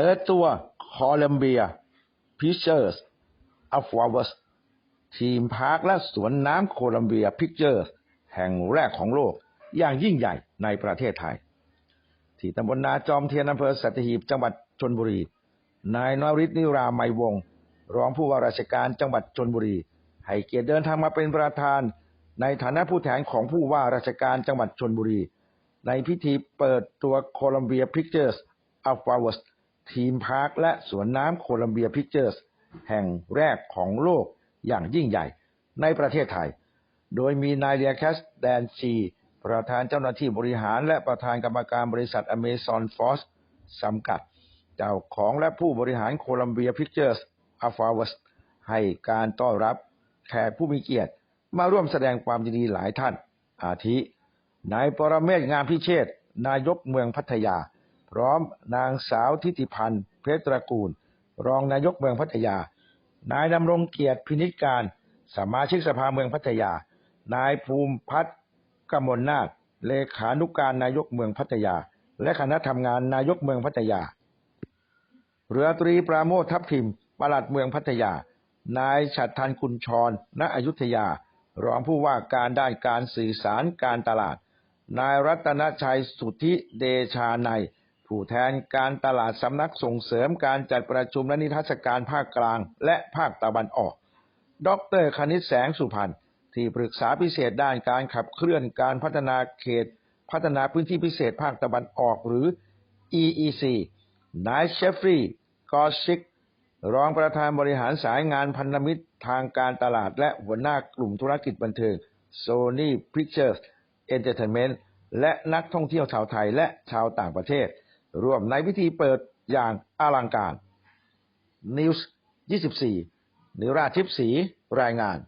ปิดตัวโคลัมเบียพิเชอร์สอัฟวาเวสทีมพาร์คและสวนน้ำโคลัมเบียพิเจอร์สแห่งแรกของโลก อย่างยิ่งใหญ่ในประเทศไทย ที่ตำบลนาจอมเทียนอำเภอสัตหีบจังหวัดชนบุรี นายนริศนิราไมยวงศ์รองผู้ว่าราชการจังหวัดชนบุรี ให้เกียรติเดินทางมาเป็นประธาน ในฐานะผู้แทนของผู้ว่าราชการจังหวัดชนบุรี ในพิธีเปิดตัวโคลัมเบียพิกเจอร์สอัลฟาวส ทีมพาร์คและสวนน้ำโคลัมเบียพิกเจอร์สแห่งแรกของโลกอย่างยิ่งใหญ่ในประเทศไทย โดยมีนายเดียแคสแดนชีประธานเจ้าหน้าที่บริหารและประธานกรรมการบริษัทอเมซอนฟอสจำกัด เจ้าของและผู้บริหารโคลัมเบียพิกเจอร์สอัลฟาวสให้การต้อนรับแขกผู้มีเกียรติมาร่วมแสดงความยินดีหลายท่าน อาทิ นายปรเมศงามพิเชษนายกเมืองพัทยา พร้อมนางสาวทิติพันธ์เพชรตระกูล รองนายกเมืองพัทยา นายดำรงเกียรติพินิจการสมาชิกสภาเมืองพัทยา นายภูมิพัฒน์กมลนาถเลขานุกการนายกเมืองพัทยา และคณะทำงานนายกเมืองพัทยา เรือตรีปราโมททัพทิมปลัดเมืองพัทยา นายฉัตรทันคุณชร ณ อยุธยา รองผู้ว่าการด้านการสื่อสารการตลาด นายรัตนชัยสุทธิเดชาในย ผู้แทนการตลาดสำนักส่งเสริมการจัดประชุมและนิทรรศการภาคกลาง และภาคตะวันออก ดรคณิตแสงสุพรรณที่ปรึกษาพิเศษด้านการขับเคลื่อนการพัฒนาเขต พัฒนาพื้นที่พิเศษภาคตะวันออกหรือ EEC นายเชฟรีย์กอชิก รองประธานบริหารสายงานพันธมิตรทางการตลาดและหัวหน้ากลุ่มธุรกิจบันเทิง Sony Pictures Entertainment และนักท่องเที่ยวชาวไทยและชาวต่างประเทศ ร่วมในพิธีเปิดอย่างอลังการ News 24 นิราชิพสีรายงาน